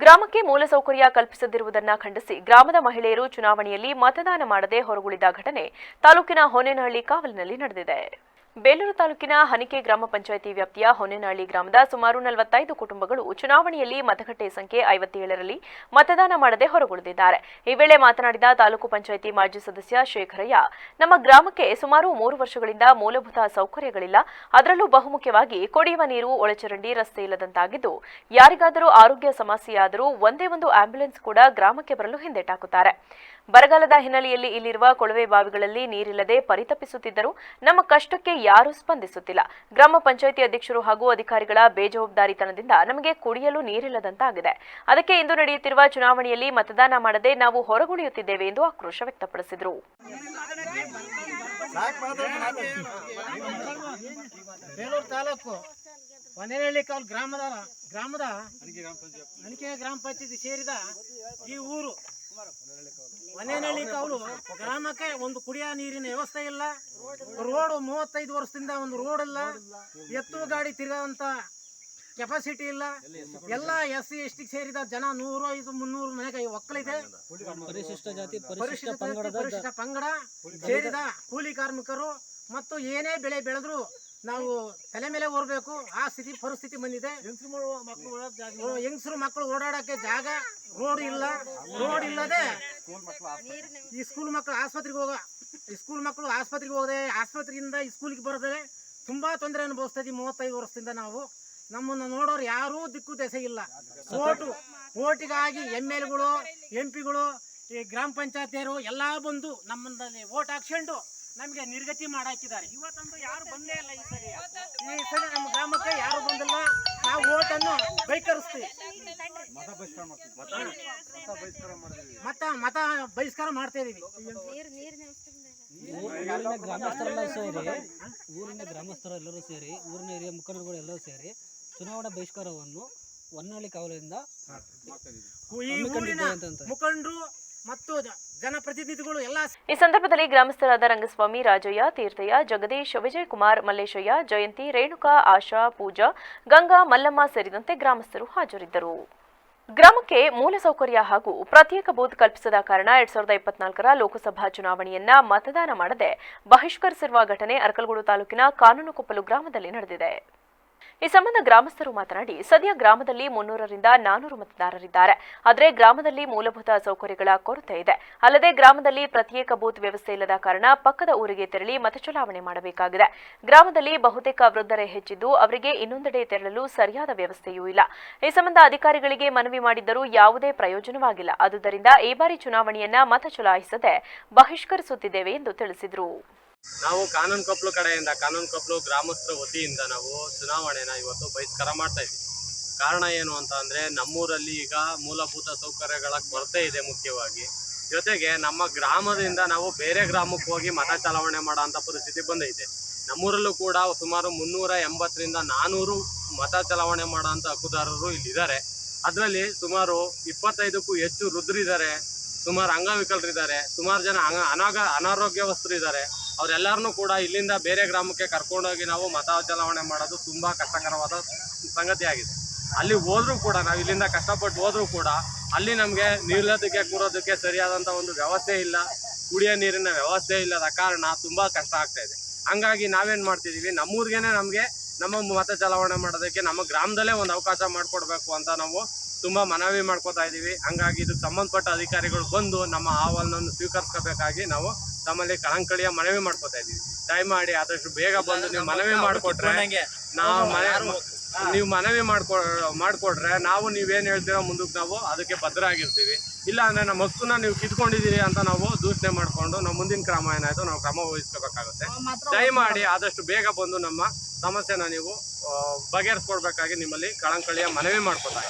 ಗ್ರಾಮಕ್ಕೆ ಮೂಲಸೌಕರ್ಯ ಕಲ್ಪಿಸದಿರುವುದನ್ನ ಖಂಡಿಸಿ ಗ್ರಾಮದ ಮಹಿಳೆಯರು ಚುನಾವಣೆಯಲ್ಲಿ ಮತದಾನ ಮಾಡದೆ ಹೊರಗುಳಿದ ಘಟನೆ ತಾಲೂಕಿನ ಹೊನೇನಹಳ್ಳಿ ಕಾವಲಿನಲ್ಲಿ ನಡೆದಿದೆ. ಬೇಲೂರು ತಾಲೂಕಿನ ಹನಿಕೆ ಗ್ರಾಮ ಪಂಚಾಯಿತಿ ವ್ಯಾಪ್ತಿಯ ಹೊನ್ನೆನಹಳ್ಳಿ ಗ್ರಾಮದ ಸುಮಾರು ನಲವತ್ತೈದು ಕುಟುಂಬಗಳು ಚುನಾವಣೆಯಲ್ಲಿ ಮತಗಟ್ಟೆ ಸಂಖ್ಯೆ ಐವತ್ತೇಳರಲ್ಲಿ ಮತದಾನ ಮಾಡದೆ ಹೊರಗುಳಿದಿದ್ದಾರೆ. ಈ ವೇಳೆ ಮಾತನಾಡಿದ ತಾಲೂಕು ಪಂಚಾಯಿತಿ ಮಾಜಿ ಸದಸ್ಯ ಶೇಖರಯ್ಯ, ನಮ್ಮ ಗ್ರಾಮಕ್ಕೆ ಸುಮಾರು ಮೂರು ವರ್ಷಗಳಿಂದ ಮೂಲಭೂತ ಸೌಕರ್ಯಗಳಿಲ್ಲ. ಅದರಲ್ಲೂ ಬಹುಮುಖ್ಯವಾಗಿ ಕುಡಿಯುವ ನೀರು, ಒಳಚರಂಡಿ, ರಸ್ತೆ ಇಲ್ಲದಂತಾಗಿದ್ದು, ಯಾರಿಗಾದರೂ ಆರೋಗ್ಯ ಸಮಸ್ಯೆಯಾದರೂ ಒಂದೇ ಒಂದು ಆಂಬ್ಯುಲೆನ್ಸ್ ಕೂಡ ಗ್ರಾಮಕ್ಕೆ ಬರಲು ಹಿಂದೆಟಾಕುತ್ತಾರೆ. ಬರಗಾಲದ ಹಿನ್ನೆಲೆಯಲ್ಲಿ ಇಲ್ಲಿರುವ ಕೊಳವೆ ಬಾವಿಗಳಲ್ಲಿ ನೀರಿಲ್ಲದೆ ಪರಿತಪಿಸುತ್ತಿದ್ದರು ನಮ್ಮ ಕಷ್ಟಕ್ಕೆ ಯಾರೂ ಸ್ಪಂದಿಸುತ್ತಿಲ್ಲ. ಗ್ರಾಮ ಪಂಚಾಯಿತಿ ಅಧ್ಯಕ್ಷರು ಹಾಗೂ ಅಧಿಕಾರಿಗಳ ಬೇಜವಾಬ್ದಾರಿತನದಿಂದ ನಮಗೆ ಕುಡಿಯಲು ನೀರಿಲ್ಲದಂತಾಗಿದೆ. ಅದಕ್ಕೆ ಇಂದು ನಡೆಯುತ್ತಿರುವ ಚುನಾವಣೆಯಲ್ಲಿ ಮತದಾನ ಮಾಡದೆ ನಾವು ಹೊರಗುಳಿಯುತ್ತಿದ್ದೇವೆ ಎಂದು ಆಕ್ರೋಶ ವ್ಯಕ್ತಪಡಿಸಿದರು. ಹೊನ್ನೇನಹಳ್ಳಿ ಕಾಲ್ ಗ್ರಾಮದ ಗ್ರಾಮದ? ಅನಿಕೆ ಗ್ರಾಮ ಪಂಚಾಯತಿ. ಸೇರಿದ ಈ ಊರು. ಮನೇನಹಳ್ಳಿ ಕಾವಲು ಗ್ರಾಮಕ್ಕೆ ಒಂದು ಕುಡಿಯ ನೀರಿನ ವ್ಯವಸ್ಥೆ ಇಲ್ಲ. ರೋಡ್ ಮೂವತ್ತೈದು ವರ್ಷದಿಂದ ಒಂದು ರೋಡ್ ಇಲ್ಲ. ಎತ್ತು ಗಾಡಿ ತಿರುಗುವಂತ ಕೆಪಾಸಿಟಿ ಇಲ್ಲ. ಎಲ್ಲ ಎಸ್ ಸಿ ಎಸ್ ಟಿ ಸೇರಿದ ಜನ ನೂರು ಐದು ಮುನ್ನೂರು ಮನೆಗೆ ಒಕ್ಕಲಿದೆ. ಪರಿಶಿಷ್ಟ ಜಾತಿ ಪರಿಶಿಷ್ಟ ಪರಿಶಿಷ್ಟ ಪಂಗಡದ ಪರಿಶಿಷ್ಟ ಪಂಗಡ ಸೇರಿದ ಕೂಲಿ ಕಾರ್ಮಿಕರು ಮತ್ತು ಏನೇ ಬೆಳೆ ಬೆಳೆದ್ರು ನಾವು ತಲೆ ಮೇಲೆ ಹೊರಬೇಕು ಆ ಸ್ಥಿತಿ ಪರಿಸ್ಥಿತಿ ಬಂದಿದೆ. ಹೆಂಗಸರು ಮಕ್ಕಳು ಓಡಾಡಕ್ಕೆ ಜಾಗ ರೋಡ್ ಇಲ್ಲ. ರೋಡ್ ಇಲ್ಲದೆ ಈ ಸ್ಕೂಲ್ ಮಕ್ಕಳು ಆಸ್ಪತ್ರೆಗೆ ಹೋಗ ಈ ಸ್ಕೂಲ್ ಮಕ್ಕಳು ಆಸ್ಪತ್ರೆಗೆ ಹೋಗದೆ ಆಸ್ಪತ್ರೆಯಿಂದ ಈ ಸ್ಕೂಲಿಗೆ ಬರದೆ ತುಂಬಾ ತೊಂದರೆ ಅನುಭವಿಸ್ತಾ ಇದ್ದೀವಿ ಮೂವತ್ತೈದು ವರ್ಷದಿಂದ ನಾವು. ನಮ್ಮನ್ನು ನೋಡೋರು ಯಾರೂ ದಿಕ್ಕು ದೆಸೆ ಇಲ್ಲ. ಓಟು ಓಟಿಗಾಗಿ ಎಂ ಎಲ್ಗಳು ಎಂ ಪಿಗಳು ಈ ಗ್ರಾಮ ಪಂಚಾಯತಿಯರು ಎಲ್ಲ ಬಂದು ನಮ್ಮಲ್ಲಿ ಓಟ್ ಹಾಕ್ಸ್ಕೊಂಡು ನಮಗೆ ನಿರ್ಗತಿ ಮಾಡಾಕಿದ್ದಾರೆ. ಇವತ್ತಂತೂ ಯಾರು ಬಂದೇ ಇಲ್ಲ ಈ ಸರಿ. ಈ ಸರಿ ನಮ್ಮ ಗ್ರಾಮಕ್ಕೆ ಯಾರು ಬಂದಿಲ್ಲ. ನಾವು ಓಟನ್ನು ಬೈಕರಿಸ್ತೀವಿ ಮತ್ತ ಮತ ಬಹಿಷ್ಕಾರ ಮಾಡ್ತಾ ಇದೀವಿ. ಊರಿನ ಗ್ರಾಮಸ್ಥರೆಲ್ಲ ಸೇರಿ ಊರಿನ ಗ್ರಾಮಸ್ಥರೆಲ್ಲರೂ ಸೇರಿ ಊರಿನ ಹಿರಿಯ ಮುಖಂಡರುಗಳು ಎಲ್ಲರೂ ಸೇರಿ ಚುನಾವಣಾ ಬಹಿಷ್ಕಾರವನ್ನು ಹೊನ್ನಾಳಿ ಕಾವಲಿಂದ ಮುಖಂಡರು ಮತ್ತು ಜನಪ್ರತಿನಿಧಿಗಳು ಎಲ್ಲ ಈ ಸಂದರ್ಭದಲ್ಲಿ ಗ್ರಾಮಸ್ಥರಾದ ರಂಗಸ್ವಾಮಿ, ರಾಜಯ್ಯ, ತೀರ್ಥಯ್ಯ, ಜಗದೀಶ್, ವಿಜಯಕುಮಾರ್, ಮಲ್ಲೇಶಯ್ಯ, ಜಯಂತಿ, ರೇಣುಕಾ, ಆಶಾ, ಪೂಜಾ, ಗಂಗಾ, ಮಲ್ಲಮ್ಮ ಸೇರಿದಂತೆ ಗ್ರಾಮಸ್ಥರು ಹಾಜರಿದ್ದರು. ಗ್ರಾಮಕ್ಕೆ ಮೂಲಸೌಕರ್ಯ ಹಾಗೂ ಪ್ರತ್ಯೇಕ ಬೂತ್ ಕಲ್ಪಿಸದ ಕಾರಣ ಎರಡ್ ಸಾವಿರದ ಇಪ್ಪತ್ನಾಲ್ಕರ ಲೋಕಸಭಾ ಚುನಾವಣೆಯನ್ನ ಮತದಾನ ಮಾಡದೆ ಬಹಿಷ್ಕರಿಸಿರುವ ಘಟನೆ ಅರಕಲಗೂಡು ತಾಲೂಕಿನ ಕಾನೂನುಕೊಪ್ಪಲು ಗ್ರಾಮದಲ್ಲಿ ನಡೆದಿದೆ. ಈ ಸಂಬಂಧ ಗ್ರಾಮಸ್ಥರು ಮಾತನಾಡಿ, ಸದ್ಯ ಗ್ರಾಮದಲ್ಲಿ ಮುನ್ನೂರರಿಂದ ನಾನೂರು ಮತದಾರರಿದ್ದಾರೆ. ಆದರೆ ಗ್ರಾಮದಲ್ಲಿ ಮೂಲಭೂತ ಸೌಕರ್ಯಗಳ ಕೊರತೆ ಇದೆ. ಅಲ್ಲದೆ ಗ್ರಾಮದಲ್ಲಿ ಪ್ರತ್ಯೇಕ ಬೂತ್ ವ್ಯವಸ್ಥೆ ಇಲ್ಲದ ಕಾರಣ ಪಕ್ಕದ ಊರಿಗೆ ತೆರಳಿ ಮತ ಮತಚಲಾವಣೆ ಮಾಡಬೇಕಾಗಿದೆ. ಗ್ರಾಮದಲ್ಲಿ ಬಹುತೇಕ ವೃದ್ಧರೇ ಹೆಚ್ಚಿದ್ದು, ಅವರಿಗೆ ಇನ್ನೊಂದೆಡೆ ತೆರಳಲು ಸರಿಯಾದ ವ್ಯವಸ್ಥೆಯೂ ಇಲ್ಲ. ಈ ಸಂಬಂಧ ಅಧಿಕಾರಿಗಳಿಗೆ ಮನವಿ ಮಾಡಿದ್ದರೂ ಯಾವುದೇ ಪ್ರಯೋಜನವಾಗಿಲ್ಲ. ಆದುದರಿಂದ ಈ ಬಾರಿ ಚುನಾವಣೆಯನ್ನ ಮತ ಚಲಾಯಿಸದೆ ಬಹಿಷ್ಕರಿಸುತ್ತಿದ್ದೇವೆ ಎಂದು ತಿಳಿಸಿದರು. ನಾವು ಕಾನೂನು ಕೊಪ್ಪಲು ಕಡೆಯಿಂದ, ಕಾನೂನು ಕೊಪ್ಪಲು ಗ್ರಾಮಸ್ಥರ ವತಿಯಿಂದ ನಾವು ಚುನಾವಣೆನ ಇವತ್ತು ಬಹಿಷ್ಕಾರ ಮಾಡ್ತಾ ಇದ್ವಿ ಕಾರಣ ಏನು ಅಂತ ಅಂದರೆ, ನಮ್ಮೂರಲ್ಲಿ ಈಗ ಮೂಲಭೂತ ಸೌಕರ್ಯಗಳ ಕೊರತೆ ಇದೆ ಮುಖ್ಯವಾಗಿ. ಜೊತೆಗೆ ನಮ್ಮ ಗ್ರಾಮದಿಂದ ನಾವು ಬೇರೆ ಗ್ರಾಮಕ್ಕೆ ಹೋಗಿ ಮತ ಚಲಾವಣೆ ಮಾಡೋ ಪರಿಸ್ಥಿತಿ ಬಂದೈತೆ. ನಮ್ಮೂರಲ್ಲೂ ಕೂಡ ಸುಮಾರು ಮುನ್ನೂರ ಎಂಬತ್ತರಿಂದ ನಾನ್ನೂರು ಮತ ಚಲಾವಣೆ ಮಾಡೋಂಥ ಹಕ್ಕುದಾರರು ಇಲ್ಲಿದ್ದಾರೆ. ಅದರಲ್ಲಿ ಸುಮಾರು ಇಪ್ಪತ್ತೈದಕ್ಕೂ ಹೆಚ್ಚು ವೃದ್ಧರಿದ್ದಾರೆ, ಸುಮಾರು ಅಂಗವಿಕಲರಿದ್ದಾರೆ, ಸುಮಾರು ಜನ ಅನಾಗ ಅನಾರೋಗ್ಯವಸ್ಥರಿದ್ದಾರೆ ಅವರೆಲ್ಲರನ್ನೂ ಕೂಡ ಇಲ್ಲಿಂದ ಬೇರೆ ಗ್ರಾಮಕ್ಕೆ ಕರ್ಕೊಂಡೋಗಿ ನಾವು ಮತ ಚಲಾವಣೆ ಮಾಡೋದು ತುಂಬ ಕಷ್ಟಕರವಾದ ಸಂಗತಿಯಾಗಿದೆ ಅಲ್ಲಿ ಹೋದ್ರು ಕೂಡ, ನಾವು ಇಲ್ಲಿಂದ ಕಷ್ಟಪಟ್ಟು ಹೋದರೂ ಕೂಡ, ಅಲ್ಲಿ ನಮಗೆ ನಿಲ್ಲೋದಕ್ಕೆ ಕೂರೋದಕ್ಕೆ ಸರಿಯಾದಂಥ ಒಂದು ವ್ಯವಸ್ಥೆ ಇಲ್ಲ, ಕುಡಿಯೋ ನೀರಿನ ವ್ಯವಸ್ಥೆ ಇಲ್ಲದ ಕಾರಣ ತುಂಬ ಕಷ್ಟ ಆಗ್ತಾ ಇದೆ. ಹಂಗಾಗಿ ನಾವೇನು ಮಾಡ್ತಿದ್ದೀವಿ ನಮ್ಮೂರಿಗೇ ನಮಗೆ ನಮ್ಮ ಮತ ಚಲಾವಣೆ ಮಾಡೋದಕ್ಕೆ ನಮ್ಮ ಗ್ರಾಮದಲ್ಲೇ ಒಂದು ಅವಕಾಶ ಮಾಡಿಕೊಡ್ಬೇಕು ಅಂತ ನಾವು ತುಂಬ ಮನವಿ ಮಾಡ್ಕೋತಾ ಇದ್ದೀವಿ ಹಂಗಾಗಿ ಇದಕ್ಕೆ ಸಂಬಂಧಪಟ್ಟ ಅಧಿಕಾರಿಗಳು ಬಂದು ನಮ್ಮ ಅಹವಾಲನ್ನು ಸ್ವೀಕರಿಸ್ಕೋಬೇಕಾಗಿ ನಾವು ತಮ್ಮಲ್ಲಿ ಕಳಂಕಳಿಯ ಮನವಿ ಮಾಡ್ಕೋತಾ ಇದೀವಿ ದಯಮಾಡಿ ಆದಷ್ಟು ಬೇಗ ಬಂದು ನೀವು ಮನವಿ ಮಾಡಿಕೊಟ್ರೆ ನಾವು ಮನೆ ನೀವು ಮನವಿ ಮಾಡ್ಕೊ ಮಾಡಿಕೊಟ್ರೆ ನಾವು ನೀವೇನು ಹೇಳ್ತೀರೋ ಮುಂದಕ್ಕೆ ನಾವು ಅದಕ್ಕೆ ಬದ್ಧರಾಗಿರ್ತೀವಿ. ಇಲ್ಲ ಅಂದರೆ ನಮ್ಮ ಹಕ್ಕನ್ನ ನೀವು ಕಿತ್ಕೊಂಡಿದ್ದೀರಿ ಅಂತ ನಾವು ದೂಷಣೆ ಮಾಡಿಕೊಂಡು ನಮ್ಮ ಮುಂದಿನ ಕ್ರಮ ಏನಾಯಿತು ನಾವು ಕ್ರಮ ವಹಿಸ್ಕೋಬೇಕಾಗುತ್ತೆ. ದಯಮಾಡಿ ಆದಷ್ಟು ಬೇಗ ಬಂದು ನಮ್ಮ ಸಮಸ್ಯೆನ ನೀವು ಬಗೆಹರಿಸ್ಕೊಡ್ಬೇಕಾಗಿ ನಿಮ್ಮಲ್ಲಿ ಕಳಂಕಳಿಯ ಮನವಿ ಮಾಡ್ಕೊತಾ